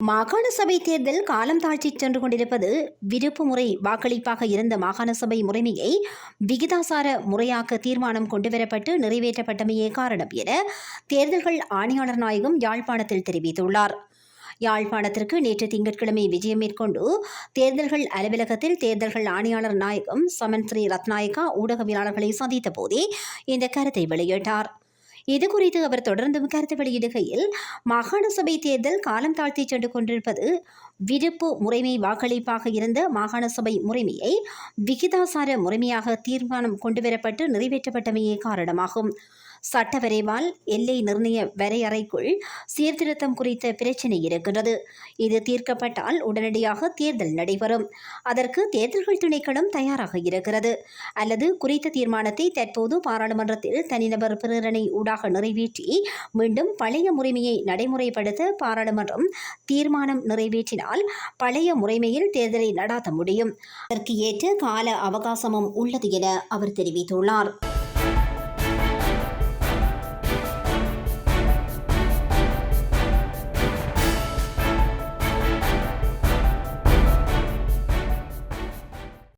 மாகாண சபை தேர்தல் காலம் தாழ்த்தி சென்று கொண்டிருப்பது விருப்பு முறை வாக்களிப்பாக இருந்த மாகாண சபை முறைமையை விகிதாசார முறையாக்க தீர்மானம் கொண்டுவரப்பட்டு நிறைவேற்றப்பட்டமையே காரணம் என தேர்தல்கள் ஆணையாளர் நாயகம் யாழ்ப்பாணத்தில் தெரிவித்துள்ளார். யாழ்ப்பாணத்திற்கு நேற்று திங்கட்கிழமை விஜயம் மேற்கொண்டு தேர்தல்கள் அலுவலகத்தில் தேர்தல்கள் ஆணையாளர் நாயகம் சமன் ஸ்ரீ ரத்நாயகா ஊடகவியலாளர்களை சந்தித்த போதே இந்த கருத்தை வெளியிட்டார். இதுகுறித்து அவர் தொடர்ந்து கருத்து வெளியிடுகையில் மாகாண சபை தேர்தல் காலம் தாழ்த்தி சென்று கொண்டிருப்பது விருப்பு முறைமை வாக்களிப்பாக இருந்த மாகாண சபை முறைமையை விகிதாசார முறைமையாக தீர்மானம் கொண்டுவரப்பட்டு நிறைவேற்றப்பட்டமையே காரணமாகும். சட்ட வரைவால் எல்லை நிர்ணய வரையறைக்குள் சீர்திருத்தம் குறித்த பிரச்சினை இருக்கின்றது. இது தீர்க்கப்பட்டால் உடனடியாக தேர்தல் நடைபெறும். அதற்கு தேர்தல்கள் திணைக்களம் தயாராக இருக்கிறது. அல்லது குறித்த தீர்மானத்தை தற்போது பாராளுமன்றத்தில் தனிநபர் பிரேரணை ஊடாக நிறைவேற்றி மீண்டும் பழைய முறைமையை நடைமுறைப்படுத்த பாராளுமன்றம் தீர்மானம் நிறைவேற்றினால் பழைய முறைமையில் தேர்தலை நடாத்த முடியும். அதற்கு ஏற்ற கால அவகாசமும் உள்ளது என அவர் தெரிவித்துள்ளார்.